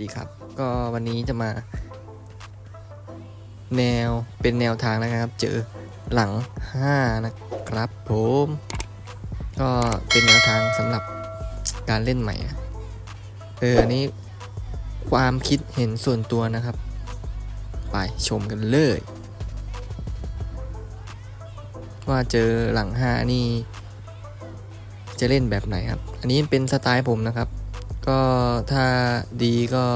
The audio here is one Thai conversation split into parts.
ดีครับ ก็วันนี้จะมา แนวเป็นแนวทางนะครับ เจอหลัง 5 นะครับผม ก็เป็นแนวทางสำหรับการเล่นใหม่ เอออันนี้ความคิดเห็นส่วนตัวนะครับ ไปชมกันเลย ว่าเจอหลัง 5 นี่ จะเล่นแบบไหนครับ อันนี้เป็นสไตล์ผมนะครับ ก็ถ้าดีก็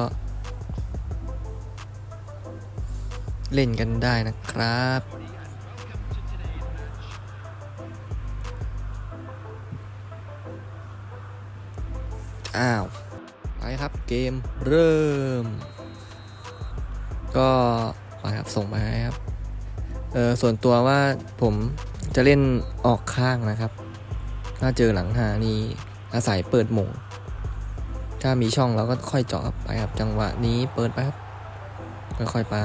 เล่นกันได้นะครับ อ้าว ไปครับเกมเริ่ม ก็ไปครับ ส่งไปให้ครับ เออส่วนตัวว่าผมจะเล่นออกข้างนะครับ ถ้าเจอหลังหานี่อาศัยเปิดหมง ถ้ามีช่องเราก็ค่อยเจาะไปครับ จังหวะนี้เปิดไปครับค่อยๆไป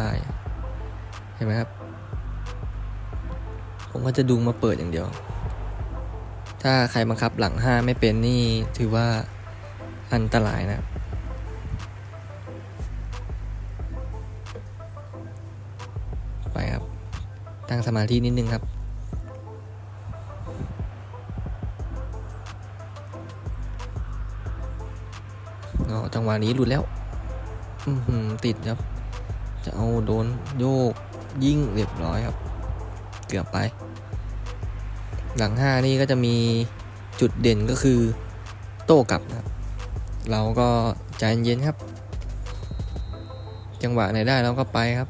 เห็นไหมครับ ผมก็จะดูมาเปิดอย่างเดียว ถ้าใครบังคับหลังห้าไม่เป็นนี่ถือว่าอันตรายนะครับไปครับ ตั้งสมาธินิดนึงครับ จังหวะนี้หลุดแล้ว อืมติดครับ จะเอาโดนโยกยิ่งเรียบร้อยครับ เกือบไป หลังห้านี่ก็จะมีจุดเด่นก็คือโต้กลับนะครับ เราก็ใจเย็นครับ จังหวะไหนได้เราก็ไปครับ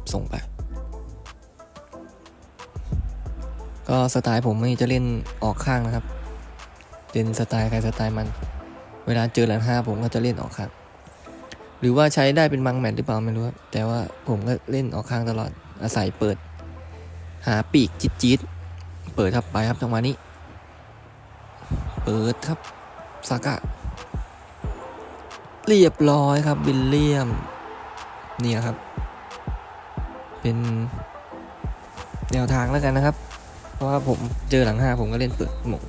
ครับส่งไป ก็สไตล์ผมนี่จะเล่นออกข้างนะครับ เป็นสไตล์ใครสไตล์มัน เวลาเจอหลังห้าผมก็จะเล่นออกข้าง หรือว่าใช้ได้เป็นบางแมตช์หรือเปล่าไม่รู้ครับแต่ว่าผมก็เล่นออกข้างตลอดอาศัยเปิด หาปีกจี๊ดจี๊ดเปิดครับไปครับจังหวะนี้ เปิดครับซากะเรียบร้อยครับวิลเลียมนี่นะครับ เป็นแนวทางแล้วกันนะครับ เพราะว่าผมเจอหลังห้าผมก็เล่นเปิดหมง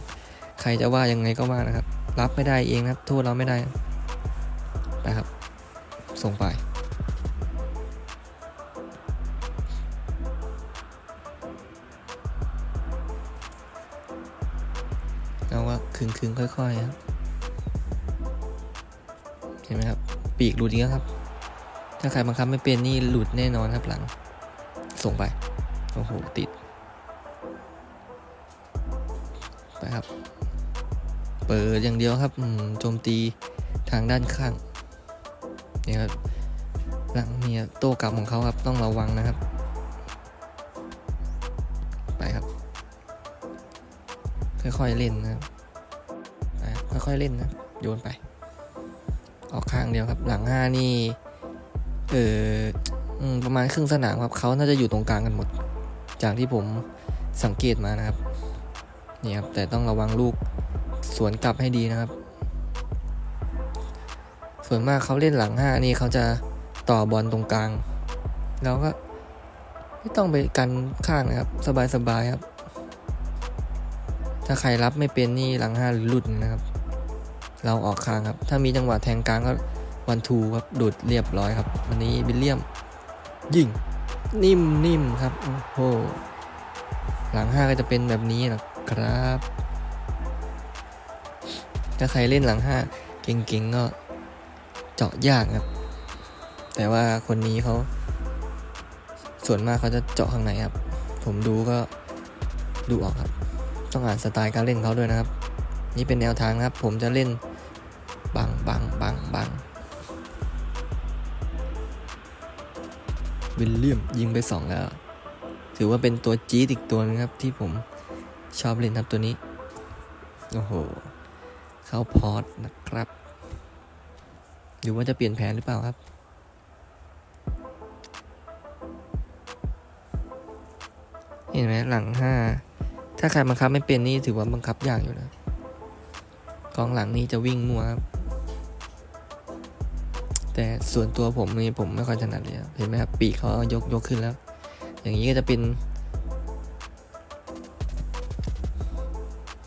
ใครจะว่ายังไงก็ว่านะครับ รับไม่ได้เองนะครับ โทษเราไม่ได้นะครับ ส่งไปเราก็คึงคึงค่อยๆครับ เห็นไหมครับ ปีกหลุดอีกแล้วครับ ถ้าใครบังคับไม่เป็นนี่หลุดแน่นอนครับหลัง ส่งไป โอ้โห ติด ไปครับ เปิดอย่างเดียวครับโจมตีทางด้านข้างเนี่ยครับหลังเนี่ยโต้กลับของเขาครับ ต้องระวังนะครับ ไปครับ ค่อยๆเล่นนะครับค่อยๆเล่นนะ โยนไป ออกข้างเดียวครับ หลังห้านี่ เออ ประมาณครึ่งสนามครับเขาน่าจะอยู่ตรงกลางกันหมด จากที่ผมสังเกตมานะครับนี่ครับแต่ต้องระวังลูกสวนกลับให้ดีนะครับ ส่วนมากเขาเล่นหลังห้านี่เขาจะต่อบอลตรงกลางเราก็ไม่ต้องไปกันข้างนะครับ สบายๆครับ ถ้าใครรับไม่เป็นนี่หลังห้าหรือหลุดนะครับ เราออกข้างครับ ถ้ามีจังหวะแทงกลางก็วันทูครับดูดเรียบร้อยครับ วันนี้บิลเลียม ยิง นิ่มนิ่มครับ โอ้โห หลังห้าก็จะเป็นแบบนี้นะครับ ถ้าใครเล่นหลังห้าเก่งๆก็เจาะยากครับ แต่ว่าคนนี้เขา ส่วนมากเขาจะเจาะข้างในครับ ผมดูก็ดูออกครับ ต้องอ่านสไตล์การเล่นเขาด้วยนะครับ นี่เป็นแนวทางครับ ผมจะเล่นบังบังบัง วิลเลียมยิงไปสองแล้ว ถือว่าเป็นตัวจี๊ดอีกตัวนึงครับ ที่ผมชอบเล่นครับตัวนี้ โอ้โห เข้าพอร์ตนะครับหรือว่าจะเปลี่ยนแผนหรือเปล่าครับ เห็นไหมหลังห้าถ้าใครบังคับไม่เป็นนี่ถือว่าบังคับยากอยู่นะกองหลังนี่จะวิ่งมัวครับ แต่ส่วนตัวผมนี่ผมไม่ค่อยถนัดเลยเห็นไหมครับปีกเขายกยกขึ้นแล้ว อย่างนี้ก็จะเป็น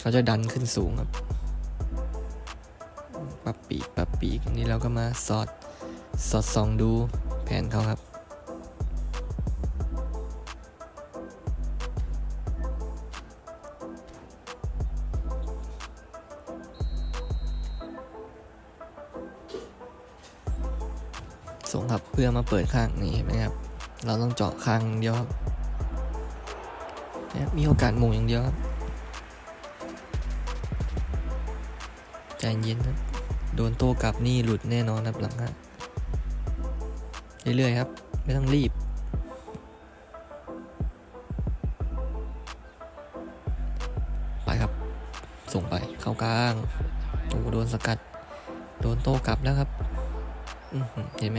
เขาจะดันขึ้นสูงครับปรับปีกปรับปีกนนี้เราก็มาสอดสอดส่องดูแผนเขาครับ ส่งครับเพื่อมาเปิดข้างนี่เห็นไหมครับ เราต้องเจาะข้างอย่างเดียวครับมีโอกาสมุงอย่างเดียวครับใจเย็นครับโดนโต้กลับนี่หลุดแน่นอนครับหลังฮะเรื่อยๆครับ ไม่ต้องรีบไปครับ ส่งไปเข้ากลางโอ้โดนสกัด โดนโต้กลับแล้วครับ เห็นไหม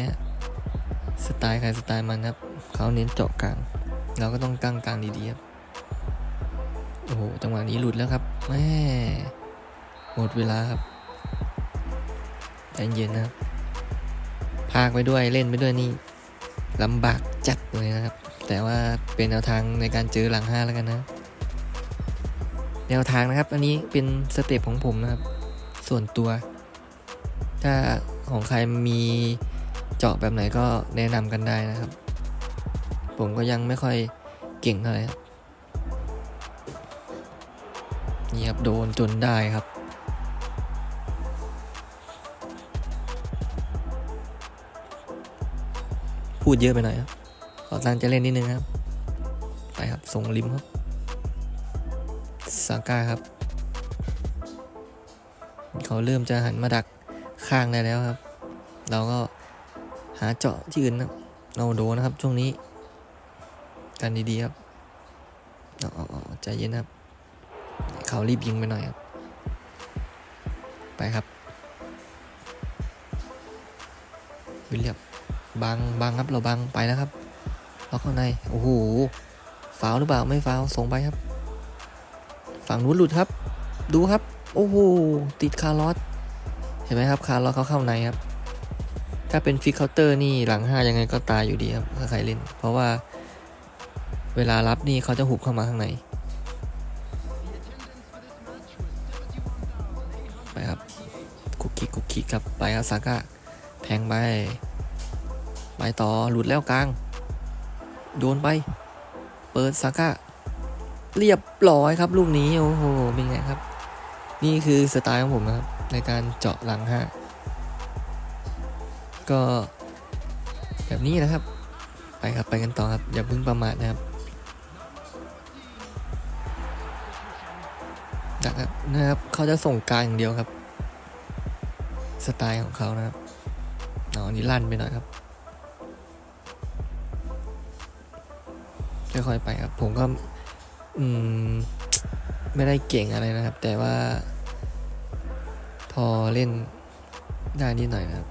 สไตล์ใครสไตล์มันครับ เขาเน้นเจาะกลาง เราก็ต้องกลางกลางดีๆครับ โอ้โห จังหวะนี้หลุดแล้วครับแม่หมดเวลาครับใจเย็นนะครับ พากไปด้วยเล่นไปด้วยนี่ลำบากจัดเลยนะครับ แต่ว่าเป็นแนวทางในการเจอหลังห้าแล้วกันนะ แนวทางนะครับ อันนี้เป็นสเต็ปของผมนะครับ ส่วนตัว ถ้า ของใครมีเจาะแบบไหนก็แนะนำกันได้นะครับ ผมก็ยังไม่ค่อยเก่งเท่าไหร่ครับนี่ครับโดนจนได้ครับพูดเยอะไปหน่อยครับขอตั้งใจะเล่นนิดนึงครับ ไปครับ ส่งริมครับซาก้าครับ เขาเริ่มจะหันมาดัก ข้างได้แล้วครับ เราก็หาเจาะที่อื่นนะเราโดนะครับช่วงนี้ กันดีๆครับเอาใจเย็นครับ เขารีบยิงไปหน่อยครับ ไปครับวิลเลียมบังบังครับเราบังไปแล้วครับล็อกข้างในโอ้โหฟาวล์หรือเปล่าไม่ฟาวล์ส่งไปครับ ฝั่งนู้นหลุดครับ ดูครับ โอ้โหติดคาร์ลอส เห็นไหมครับคาร์ลอสเขาเข้าในครับ ถ้าเป็นฟิกเคาน์เตอร์นี่หลังห้ายังไงก็ตายอยู่ดีครับถ้าใครเล่น เพราะว่าเวลารับนี่เขาจะหุบเข้ามาข้างในไปครับคุกคิกคุกคิกครับไปครับซาก้าแทงไปไปต่อหลุดแล้วกลาง โดนไป เปิดซาก้าเรียบร้อยครับลูกนี้โอ้โหเป็นไงครับ นี่คือสไตล์ของผมนะครับ ในการเจาะหลังห้าก็แบบนี้นะครับ ไปครับไปกันต่อครับ อย่าเพิ่งประมาทนะครับนะครับนะครับเขาจะส่งกลางอย่างเดียวครับ สไตล์ของเขานะครับอ๋ออันนี่ลั่นไปหน่อยครับค่อยๆไปครับ ผมก็ อืม ไม่ได้เก่งอะไรนะครับ แต่ว่า พอเล่นได้นิดหน่อยนะครับ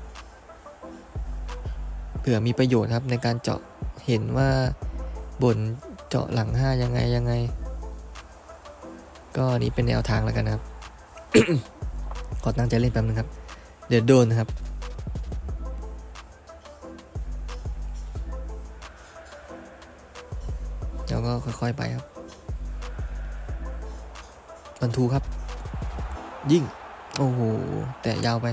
เผื่อมีประโยชน์ครับในการเจาะเห็นว่าบนเจาะหลังห้ายังไงยังไง ก็นี้เป็นแนวทางแล้วกันนะครับขอตั้งใจเล่นแป๊บนึงครับ เดี๋ยวโดนนะครับแล้วก็ค่อยๆไปครับบันทูครับ ยิ่ง โอ้โห แต่ยาวไป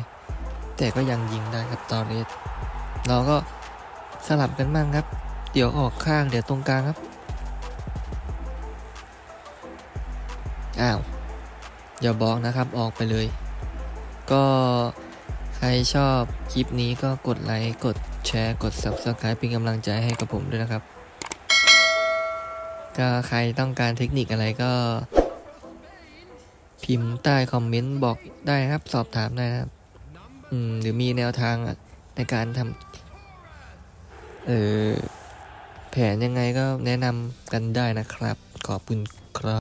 แต่ก็ยังยิงได้ครับตอนนี้เราก็สลับกันบ้างครับ เดี๋ยวออกข้างเดี๋ยวตรงกลางครับ อ้าว อย่าบอกนะครับออกไปเลย ก็ใครชอบคลิปนี้ก็กดไลค์ กดแชร์ กด Subscribe เป็นกำลังใจให้กับผมด้วยนะครับ ก็ใครต้องการเทคนิคอะไรก็ พิมพ์ใต้คอมเมนต์บอกได้ครับสอบถามได้นะครับอืมหรือมีแนวทางในการทำเออแผนยังไงก็แนะนำกันได้นะครับ ขอบคุณครับ